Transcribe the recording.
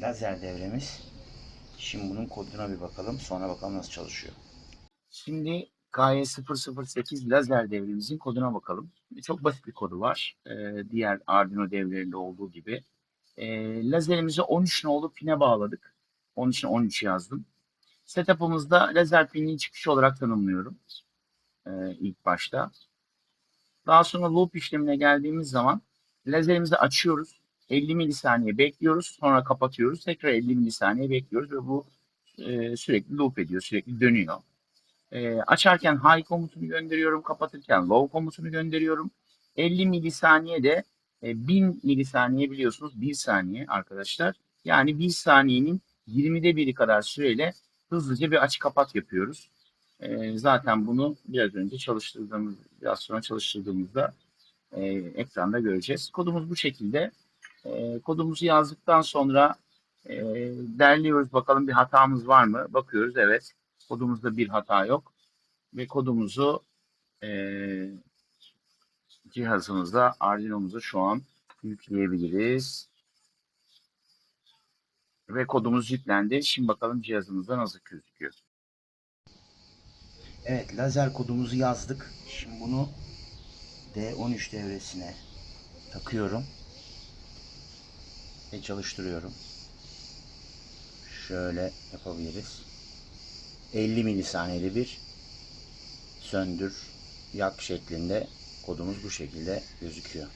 Lazer devremiz. Şimdi bunun koduna bir bakalım. Sonra bakalım nasıl çalışıyor. Şimdi KY008 lazer devremizin koduna bakalım. Çok basit bir kodu var. Ee, diğer Arduino devrelerinde olduğu gibi. Ee, lazerimizi 13 nolu pine bağladık. Onun için 13 yazdım. Setup'ımızda lazer pinini çıkışı olarak tanımlıyorum. Ee, ilk başta. Daha sonra loop işlemine geldiğimiz zaman lazerimizi açıyoruz. 50 milisaniye bekliyoruz. Sonra kapatıyoruz. Tekrar 50 milisaniye bekliyoruz ve bu e, sürekli loop ediyor. Sürekli dönüyor. E, açarken high komutunu gönderiyorum. Kapatırken low komutunu gönderiyorum. 50 milisaniye de e, 1000 milisaniye biliyorsunuz 1 saniye arkadaşlar. Yani 1 saniyenin 20'de biri kadar süreyle hızlıca bir aç kapat yapıyoruz. E, zaten bunu biraz önce çalıştırdığımız, biraz sonra çalıştırdığımızda e, ekranda göreceğiz. Kodumuz bu şekilde. E, kodumuzu yazdıktan sonra e, derliyoruz bakalım bir hatamız var mı? Bakıyoruz evet. Kodumuzda bir hata yok. Ve kodumuzu e, cihazımızda Arduino'muza şu an yükleyebiliriz. Ve kodumuz yüklendi. Şimdi bakalım cihazımızda nasıl gözüküyor. Evet lazer kodumuzu yazdık. Şimdi bunu D13 devresine takıyorum ve çalıştırıyorum. Şöyle yapabiliriz. 50 milisaniyede bir söndür yak şeklinde kodumuz bu şekilde gözüküyor.